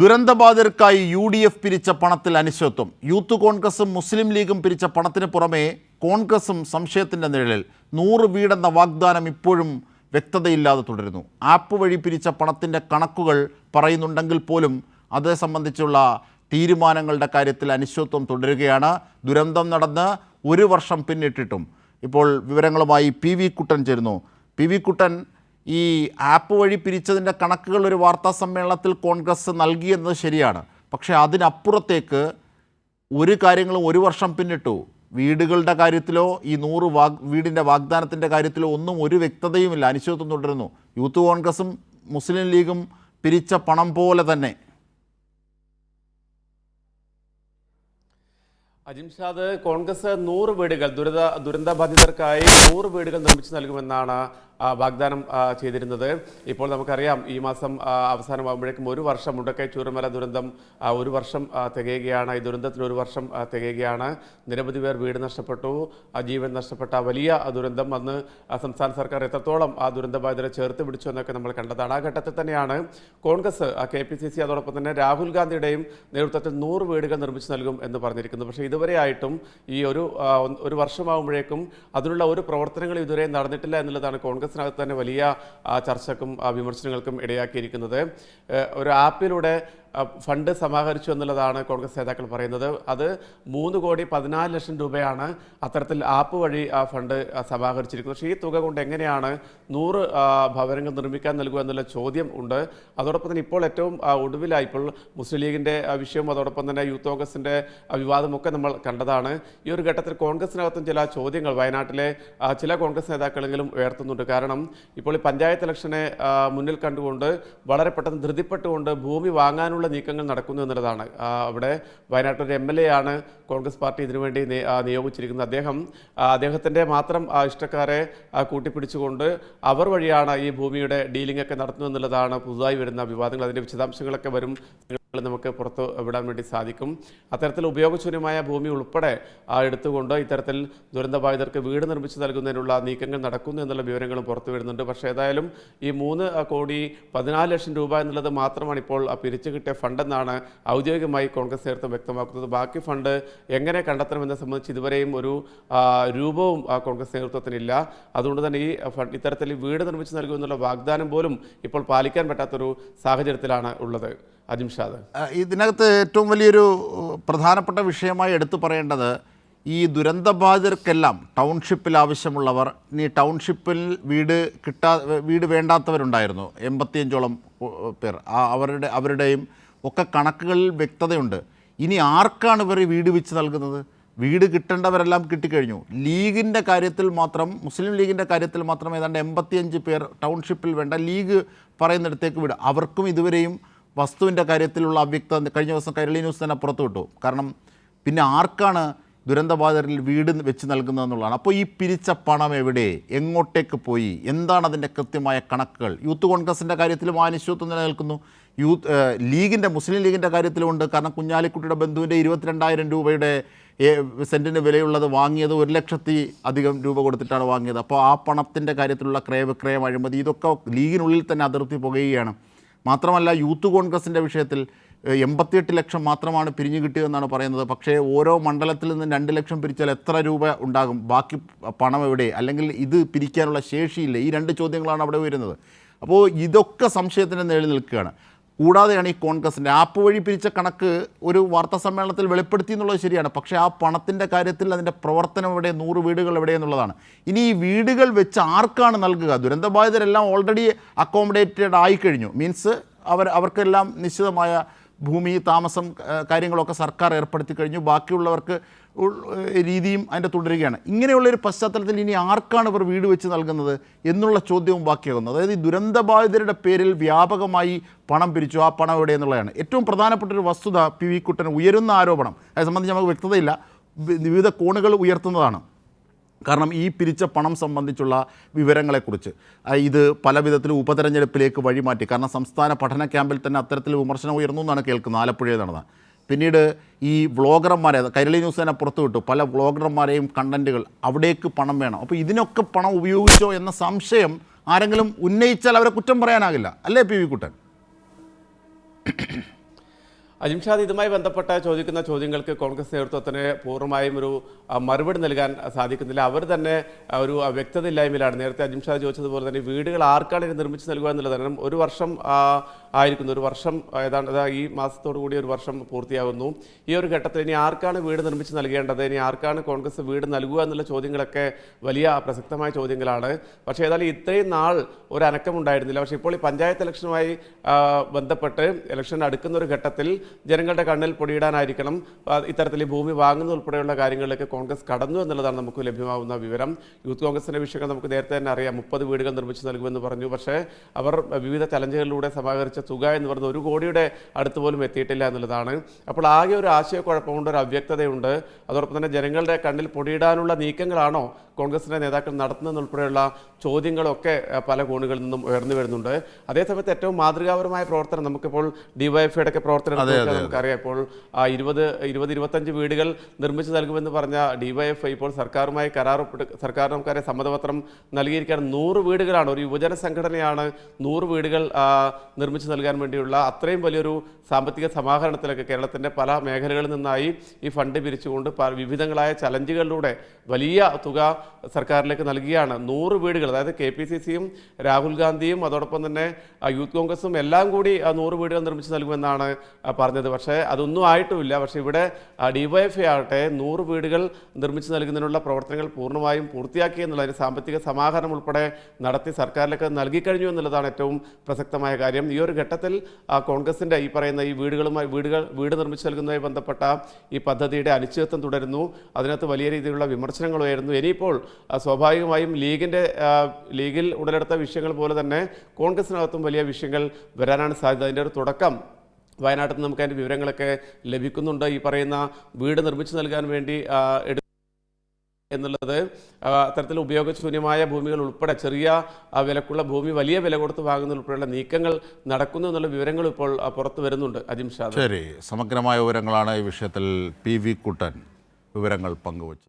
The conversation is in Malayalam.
ദുരന്തബാധിതർക്കായി യു ഡി എഫ് പിരിച്ച പണത്തിൽ അനിശ്ചിത്വം യൂത്ത് കോൺഗ്രസും മുസ്ലിം ലീഗും പിരിച്ച പണത്തിന് പുറമെ കോൺഗ്രസും സംശയത്തിന്റെ നിഴലിൽ നൂറ് വീടെന്ന വാഗ്ദാനം ഇപ്പോഴും വ്യക്തതയില്ലാതെ തുടരുന്നു. ആപ്പ് വഴി പിരിച്ച പണത്തിന്റെ കണക്കുകൾ പറയുന്നുണ്ടെങ്കിൽ പോലും അതേ സംബന്ധിച്ചുള്ള തീരുമാനങ്ങളുടെ കാര്യത്തിൽ അനിശ്ചിത്വം തുടരുകയാണ്. ദുരന്തം നടന്ന് ഒരു വർഷം പിന്നിട്ടിട്ടും. ഇപ്പോൾ വിവരങ്ങളുമായി പി വി കുട്ടൻ ചേരുന്നു. പി വി കുട്ടൻ ഈ ആപ്പ് വഴി പിരിച്ചതിന്റെ കണക്കുകൾ ഒരു വാർത്താ സമ്മേളനത്തിൽ കോൺഗ്രസ് നൽകിയെന്നത് ശരിയാണ്. പക്ഷേ അതിനപ്പുറത്തേക്ക് ഒരു കാര്യങ്ങളും ഒരു വർഷം പിന്നിട്ടു. വീടുകളുടെ കാര്യത്തിലോ ഈ നൂറ് വാഗ് വീടിന്റെ വാഗ്ദാനത്തിന്റെ കാര്യത്തിലോ ഒന്നും ഒരു വ്യക്തതയുമില്ല. അനിശ്ചിതത്വം തുടരുന്നു. യൂത്ത് കോൺഗ്രസും മുസ്ലിം ലീഗും പിരിച്ച പണം പോലെ തന്നെ. അജിംഷാദ് കോൺഗ്രസ് നൂറ് വീടുകൾ ദുരിത ദുരന്തബാധിതർക്കായി നൂറ് വീടുകൾ നിർമ്മിച്ചു നൽകുമെന്നാണ് വാഗ്ദാനം ചെയ്തിരുന്നത്. ഇപ്പോൾ നമുക്കറിയാം ഈ മാസം അവസാനമാകുമ്പോഴേക്കും ഒരു വർഷം മുണ്ടക്കൈ ചൂരമല ദുരന്തം ഒരു വർഷം തികയുകയാണ്. ഈ ദുരന്തത്തിൽ ഒരു വർഷം തികയുകയാണ്. നിരവധി പേർ വീട് നഷ്ടപ്പെട്ടു. ജീവൻ നഷ്ടപ്പെട്ട വലിയ ദുരന്തം അന്ന് സംസ്ഥാന സർക്കാർ എത്രത്തോളം ആ ദുരന്തബാധിതരെ ചേർത്ത് പിടിച്ചു എന്നൊക്കെ നമ്മൾ കണ്ടതാണ്. ആ ഘട്ടത്തിൽ തന്നെയാണ് Congress K P C C അതോടൊപ്പം തന്നെ രാഹുൽ ഗാന്ധിയുടെയും നേതൃത്വത്തിൽ നൂറ് വീടുകൾ നിർമ്മിച്ചു നൽകും എന്ന് പറഞ്ഞിരിക്കുന്നു. പക്ഷേ ഇതുവരെയായിട്ടും ഈ ഒരു ഒരു വർഷമാകുമ്പോഴേക്കും അതിനുള്ള ഒരു പ്രവർത്തനങ്ങൾ ഇതുവരെ നടന്നിട്ടില്ല എന്നുള്ളതാണ് കോൺഗ്രസിനകത്ത് തന്നെ വലിയ ചർച്ചക്കും വിമർശനങ്ങൾക്കും ഇടയാക്കിയിരിക്കുന്നത്. ഒരു ആപ്പിലൂടെ ഫണ്ട് സമാഹരിച്ചു എന്നുള്ളതാണ് കോൺഗ്രസ് നേതാക്കൾ പറയുന്നത്. അത് മൂന്ന് കോടി പതിനാല് ലക്ഷം രൂപയാണ് അത്തരത്തിൽ ആപ്പ് വഴി ആ ഫണ്ട് സമാഹരിച്ചിരിക്കുന്നത്. പക്ഷേ ഈ തുക കൊണ്ട് എങ്ങനെയാണ് നൂറ് ഭവനങ്ങൾ നിർമ്മിക്കാൻ നൽകുക എന്നുള്ള ചോദ്യം ഉണ്ട്. അതോടൊപ്പം തന്നെ ഇപ്പോൾ ഏറ്റവും ഒടുവിലായി ഇപ്പോൾ മുസ്ലിം ലീഗിന്റെ വിഷയവും അതോടൊപ്പം തന്നെ യൂത്ത് കോൺഗ്രസിന്റെ വിവാദമൊക്കെ നമ്മൾ കണ്ടതാണ്. ഈ ഒരു ഘട്ടത്തിൽ കോൺഗ്രസിനകത്തും ചില ചോദ്യങ്ങൾ വയനാട്ടിലെ ചില കോൺഗ്രസ് നേതാക്കളെങ്കിലും ഉയർത്തുന്നുണ്ട്. കാരണം ഇപ്പോൾ ഈ പഞ്ചായത്ത് ഇലക്ഷനെ മുന്നിൽ കണ്ടുകൊണ്ട് വളരെ പെട്ടെന്ന് ധൃതിപ്പെട്ടുകൊണ്ട് ഭൂമി വാങ്ങാനുള്ള നീക്കങ്ങൾ നടക്കുന്നു എന്നുള്ളതാണ്. അവിടെ വയനാട്ടിൽ ഒരു എം എൽ എ ആണ് കോൺഗ്രസ് പാർട്ടി ഇതിനുവേണ്ടി നിയോഗിച്ചിരിക്കുന്നത്. അദ്ദേഹം അദ്ദേഹത്തിന്റെ മാത്രം ഇഷ്ടക്കാരെ കൂട്ടിപ്പിടിച്ചുകൊണ്ട് അവർ വഴിയാണ് ഈ ഭൂമിയുടെ ഡീലിംഗ് ഒക്കെ നടത്തുന്നത് എന്നുള്ളതാണ് പുതുതായി വരുന്ന വിവാദങ്ങൾ. അതിന്റെ വിശദാംശങ്ങളൊക്കെ വരും. നമുക്ക് പുറത്ത് വിടാൻ വേണ്ടി സാധിക്കും. അത്തരത്തിൽ ഉപയോഗശൂന്യമായ ഭൂമി ഉൾപ്പെടെ എടുത്തുകൊണ്ട് ഇത്തരത്തിൽ ദുരന്തബാധിതർക്ക് വീട് നിർമ്മിച്ചു നൽകുന്നതിനുള്ള നീക്കങ്ങൾ നടക്കുന്നു എന്നുള്ള വിവരങ്ങളും പുറത്തു വരുന്നുണ്ട്. പക്ഷേ ഏതായാലും ഈ മൂന്ന് കോടി പതിനാല് ലക്ഷം രൂപ എന്നുള്ളത് മാത്രമാണ് ഇപ്പോൾ പിരിച്ചു കിട്ടിയ ഫണ്ടെന്നാണ് ഔദ്യോഗികമായി കോൺഗ്രസ് നേതൃത്വം വ്യക്തമാക്കുന്നത്. ബാക്കി ഫണ്ട് എങ്ങനെ കണ്ടെത്തണമെന്നെ സംബന്ധിച്ച് ഇതുവരെയും ഒരു രൂപവും കോൺഗ്രസ് നേതൃത്വത്തിനില്ല അതുകൊണ്ട് തന്നെ ഈ ഫണ്ട് ഇത്തരത്തിൽ വീട് നിർമ്മിച്ചു നൽകുമെന്നുള്ള വാഗ്ദാനം പോലും ഇപ്പോൾ പാലിക്കാൻ പറ്റാത്തൊരു സാഹചര്യത്തിലാണ് ഉള്ളത്. അജിംഷാദ് ഇതിനകത്ത് ഏറ്റവും വലിയൊരു പ്രധാനപ്പെട്ട വിഷയമായി എടുത്തു പറയേണ്ടത് ഈ ദുരന്തബാധിതർക്കെല്ലാം ടൗൺഷിപ്പിൽ ആവശ്യമുള്ളവർ ഇനി ടൗൺഷിപ്പിൽ വീട് കിട്ടാ വീട് വേണ്ടാത്തവരുണ്ടായിരുന്നു എൺപത്തിയഞ്ചോളം പേർ. അവരുടെ അവരുടെയും ഒക്കെ കണക്കുകളിൽ വ്യക്തതയുണ്ട്. ഇനി ആർക്കാണ് ഇവർ വീട് വെച്ച് നൽകുന്നത്? വീട് കിട്ടേണ്ടവരെല്ലാം കിട്ടിക്കഴിഞ്ഞു. ലീഗിന്റെ കാര്യത്തിൽ മാത്രം മുസ്ലിം ലീഗിന്റെ കാര്യത്തിൽ മാത്രം ഏതാണ്ട് എൺപത്തിയഞ്ച് പേർ ടൗൺഷിപ്പിൽ വേണ്ട ലീഗ് പറയുന്നിടത്തേക്ക് വിടുക അവർക്കും ഇതുവരെയും വസ്തുവിന്റെ കാര്യത്തിലുള്ള അവ്യക്തത കഴിഞ്ഞ ദിവസം കൈരളി ന്യൂസ് തന്നെ പുറത്തുവിട്ടു. കാരണം പിന്നെ ആർക്കാണ് ദുരന്തബാധിതരിൽ വീട് വെച്ച് നൽകുന്നതെന്നുള്ളതാണ് അപ്പോൾ ഈ പിരിച്ച പണം എവിടെ? എങ്ങോട്ടേക്ക് പോയി? എന്താണ് അതിന്റെ കൃത്യമായ കണക്കുകൾ? യൂത്ത് കോൺഗ്രസിന്റെ കാര്യത്തിലും ആ അനിശ്ചിതത്വം നിലനിൽക്കുന്നു. യൂത്ത് ലീഗിന്റെ മുസ്ലിം ലീഗിന്റെ കാര്യത്തിലുമുണ്ട്. കാരണം കുഞ്ഞാലിക്കുട്ടിയുടെ ബന്ധുവിന്റെ ഇരുപത്തിരണ്ടായിരം രൂപയുടെ സെന്റിന് വിലയുള്ളത് വാങ്ങിയത് ഒരു ലക്ഷത്തി അധികം രൂപ കൊടുത്തിട്ടാണ് വാങ്ങിയത്. അപ്പോൾ ആ പണത്തിന്റെ കാര്യത്തിലുള്ള ക്രയവിക്രയം അഴിമതി ഇതൊക്കെ ലീഗിനുള്ളിൽ തന്നെ അതിർത്തി പുകയുകയാണ്. മാത്രമല്ല യൂത്ത് കോൺഗ്രസിന്റെ വിഷയത്തിൽ എൺപത്തിയെട്ട് ലക്ഷം മാത്രമാണ് പിരിഞ്ഞു കിട്ടിയതെന്നാണ് പറയുന്നത്. പക്ഷേ ഓരോ മണ്ഡലത്തിൽ നിന്നും രണ്ട് ലക്ഷം പിരിച്ചാൽ എത്ര രൂപ ഉണ്ടാകും? ബാക്കി പണം എവിടെ? അല്ലെങ്കിൽ ഇത് പിരിക്കാനുള്ള ശേഷിയില്ല? ഈ രണ്ട് ചോദ്യങ്ങളാണ് അവിടെ വരുന്നത് അപ്പോൾ ഇതൊക്കെ സംശയത്തിന്റെ നിഴലിൽ നിൽക്കുകയാണ്. കൂടാതെയാണ് ഈ കോൺഗ്രസിന്റെ ആപ്പ് വഴി പിരിച്ച കണക്ക് ഒരു വാർത്താ സമ്മേളനത്തിൽ വെളിപ്പെടുത്തി എന്നുള്ളത് ശരിയാണ്. പക്ഷേ ആ പണത്തിന്റെ കാര്യത്തിൽ അതിന്റെ പ്രവർത്തനം എവിടെ നൂറ് വീടുകൾ എവിടെ എന്നുള്ളതാണ്. ഇനി ഈ വീടുകൾ വെച്ച് ആർക്കാണ് നൽകുക? ദുരന്തബാധിതരെല്ലാം ഓൾറെഡി അക്കോമഡേറ്റഡ് ആയിക്കഴിഞ്ഞു മീൻസ് അവർ അവർക്കെല്ലാം നിശ്ചിതമായ ഭൂമി താമസം കാര്യങ്ങളൊക്കെ സർക്കാർ ഏർപ്പെടുത്തി കഴിഞ്ഞു. ബാക്കിയുള്ളവർക്ക് രീതിയും അതിന്റെ തുടരുകയാണ്. ഇങ്ങനെയുള്ളൊരു പശ്ചാത്തലത്തിൽ ഇനി ആർക്കാണ് ഇവർ വീട് വെച്ച് നൽകുന്നത് എന്നുള്ള ചോദ്യവും ബാക്കിയാകുന്നത് അതായത് ഈ ദുരന്തബാധിതരുടെ പേരിൽ വ്യാപകമായി പണം പിരിച്ചു. ആ പണം എവിടെ എന്നുള്ളതാണ്. ഏറ്റവും പ്രധാനപ്പെട്ട ഒരു വസ്തുത പി വി കുട്ടൻ ഉയരുന്ന ആരോപണം. അത് സംബന്ധിച്ച് നമുക്ക് വ്യക്തതയില്ല. വിവിധ കോണുകൾ ഉയർത്തുന്നതാണ്. കാരണം ഈ പിരിച്ച പണം സംബന്ധിച്ചുള്ള വിവരങ്ങളെക്കുറിച്ച്. ഇത് പല വിധത്തിലും ഉപതെരഞ്ഞെടുപ്പിലേക്ക് വഴിമാറ്റി. കാരണം സംസ്ഥാന പഠന ക്യാമ്പിൽ തന്നെ അത്തരത്തിൽ വിമർശനം ഉയർന്നു എന്നാണ് കേൾക്കുന്നത്. ആലപ്പുഴയിൽ നടന്നത് പിന്നീട് ഈ വ്ളോഗർമാരെ കൈരളി ന്യൂസ് തന്നെ പുറത്തുവിട്ടു പല വ്ളോഗർമാരെയും കണ്ടന്റുകൾ അവിടേക്ക് പണം വേണം. അപ്പോൾ ഇതിനൊക്കെ പണം ഉപയോഗിച്ചോ എന്ന സംശയം ആരെങ്കിലും ഉന്നയിച്ചാൽ അവരെ കുറ്റം പറയാനാകില്ല. അല്ലേ പി വി കുട്ടൻ? അജിംഷാദ് ഇതുമായി ബന്ധപ്പെട്ട ചോദിക്കുന്ന ചോദ്യങ്ങൾക്ക് കോൺഗ്രസ് നേതൃത്വത്തിന് പൂർണമായും ഒരു മറുപടി നൽകാൻ സാധിക്കുന്നില്ല. അവർ തന്നെ ഒരു വ്യക്തത ഇല്ലായ്മയിലാണ് നേരത്തെ അജിംഷാദ് ചോദിച്ചതുപോലെ തന്നെ വീടുകൾ ആർക്കാണ് ഇത് നിർമ്മിച്ച് നൽകുക എന്നുള്ളത്. കാരണം ഒരു വർഷം ആയിരിക്കുന്നു. ഒരു വർഷം ഏതാണ്ട് ഈ മാസത്തോടു കൂടി ഒരു വർഷം പൂർത്തിയാകുന്നു ഈ ഒരു ഘട്ടത്തിൽ ഇനി ആർക്കാണ് വീട് നിർമ്മിച്ച് നൽകേണ്ടത്? ഇനി ആർക്കാണ് കോൺഗ്രസ് വീട് നൽകുക എന്നുള്ള ചോദ്യങ്ങളൊക്കെ വലിയ പ്രസക്തമായ ചോദ്യങ്ങളാണ്. പക്ഷേ ഏതായാലും ഇത്രയും നാൾ ഒരു അനക്കമുണ്ടായിരുന്നില്ല. പക്ഷേ ഇപ്പോൾ ഈ പഞ്ചായത്ത് ഇലക്ഷനുമായി ബന്ധപ്പെട്ട് ഇലക്ഷൻ അടുക്കുന്ന ഒരു ഘട്ടത്തിൽ ജനങ്ങളുടെ കണ്ണിൽ പൊടിയിടാനായിരിക്കണം. ഇത്തരത്തിൽ ഭൂമി വാങ്ങുന്ന ഉൾപ്പെടെയുള്ള കാര്യങ്ങളിലേക്ക് കോൺഗ്രസ് കടന്നു എന്നുള്ളതാണ് നമുക്ക് ലഭ്യമാവുന്ന വിവരം. യൂത്ത് കോൺഗ്രസിന്റെ വിഷയങ്ങൾ നമുക്ക് നേരത്തെ തന്നെ അറിയാം. മുപ്പത് വീടുകൾ നിർമ്മിച്ചു നൽകുമെന്ന് പറഞ്ഞു. പക്ഷേ അവർ വിവിധ ചലഞ്ചുകളിലൂടെ സമാഹരിച്ച തുക എന്ന് പറയുന്നത് ഒരു കോടിയുടെ അടുത്ത് പോലും എത്തിയിട്ടില്ല എന്നുള്ളതാണ്. അപ്പോൾ ആകെ ഒരു ആശയക്കുഴപ്പമുണ്ട് ഒരു അവ്യക്തതയുണ്ട്. അതോടൊപ്പം തന്നെ ജനങ്ങളുടെ കണ്ണിൽ പൊടിയിടാനുള്ള നീക്കങ്ങളാണോ കോൺഗ്രസിന്റെ നേതാക്കൾ നടത്തുന്നതെന്നുൾപ്പെടെയുള്ള ചോദ്യങ്ങളൊക്കെ പല കോണുകളിൽ നിന്നും ഉയർന്നു വരുന്നുണ്ട്. അതേസമയത്ത് ഏറ്റവും മാതൃകാപരമായ പ്രവർത്തനം നമുക്കിപ്പോൾ ഡിവൈഎഫ്ഐയുടെ ഒക്കെ പ്രവർത്തനം നമുക്കറിയാം. ഇപ്പോൾ ആ ഇരുപത് ഇരുപത് ഇരുപത്തഞ്ച് വീടുകൾ നിർമ്മിച്ചു നൽകുമെന്ന് പറഞ്ഞ ഡിവൈഎഫ് ഇപ്പോൾ സർക്കാരുമായി കരാർ സർക്കാർ നമുക്കറിയാം സമ്മതപത്രം നൽകിയിരിക്കുകയാണ്. നൂറ് വീടുകളാണ്. ഒരു യുവജന സംഘടനയാണ് നൂറ് വീടുകൾ നിർമ്മിച്ചു നൽകാൻ വേണ്ടിയുള്ള അത്രയും വലിയൊരു സാമ്പത്തിക സമാഹരണത്തിലൊക്കെ കേരളത്തിന്റെ പല മേഖലകളിൽ നിന്നായി ഈ ഫണ്ട് പിരിച്ചുകൊണ്ട് വിവിധങ്ങളായ ചലഞ്ചുകളിലൂടെ വലിയ തുക സർക്കാരിലേക്ക് നൽകിയാണ്. നൂറ് വീടുകൾ അതായത് കെ പി സി സിയും രാഹുൽ ഗാന്ധിയും അതോടൊപ്പം തന്നെ യൂത്ത് കോൺഗ്രസും എല്ലാം കൂടി നൂറ് വീടുകൾ നിർമ്മിച്ചു നൽകുമെന്നാണ് ആ, പറഞ്ഞത്. പക്ഷേ അതൊന്നും ആയിട്ടുമില്ല. പക്ഷേ ഇവിടെ ഡിവൈഎഫ്ഐ ആകട്ടെ നൂറ് വീടുകൾ നിർമ്മിച്ചു നൽകുന്നതിനുള്ള പ്രവർത്തനങ്ങൾ പൂർണമായും പൂർത്തിയാക്കി എന്നുള്ളതിന് സാമ്പത്തിക സമാഹരണം ഉൾപ്പെടെ നടത്തി സർക്കാരിലേക്ക് നൽകിക്കഴിഞ്ഞു എന്നുള്ളതാണ് ഏറ്റവും പ്രസക്തമായ കാര്യം. ഈ ഒരു ഘട്ടത്തിൽ കോൺഗ്രസിന്റെ ഈ പറയുന്ന ഈ വീടുകളുമായി വീടുകൾ വീട് നിർമ്മിച്ചു നൽകുന്നതുമായി ബന്ധപ്പെട്ട ഈ പദ്ധതിയുടെ അനിശ്ചിതത്വം തുടരുന്നു. അതിനകത്ത് വലിയ രീതിയിലുള്ള വിമർശനങ്ങൾ ഉയരുന്നു ഇനിയിപ്പോൾ സ്വാഭാവികമായും ലീഗിന്റെ ലീഗിൽ ഉടലെടുത്ത വിഷയങ്ങൾ പോലെ തന്നെ കോൺഗ്രസിനകത്തും വലിയ വിഷയങ്ങൾ വരാനാണ് സാധ്യത. അതിന്റെ ഒരു തുടക്കം വയനാട്ടിൽ നിന്ന് നമുക്ക് അതിന്റെ വിവരങ്ങളൊക്കെ ലഭിക്കുന്നുണ്ട്. ഈ പറയുന്ന വീട് നിർമ്മിച്ചു നൽകാൻ വേണ്ടി എടു എന്നുള്ളത് അത്തരത്തിൽ ഉപയോഗശൂന്യമായ ഭൂമികൾ ഉൾപ്പെടെ ചെറിയ വിലക്കുള്ള ഭൂമി വലിയ വില കൊടുത്ത് വാങ്ങുന്ന ഉൾപ്പെടെയുള്ള നീക്കങ്ങൾ നടക്കുന്നു എന്നുള്ള വിവരങ്ങൾ ഇപ്പോൾ പുറത്തു വരുന്നുണ്ട്. അജിം ശരി. സമഗ്രമായ വിവരങ്ങളാണ് ഈ വിഷയത്തിൽ പി വി കുട്ടൻ വിവരങ്ങൾ പങ്കുവച്ചത്.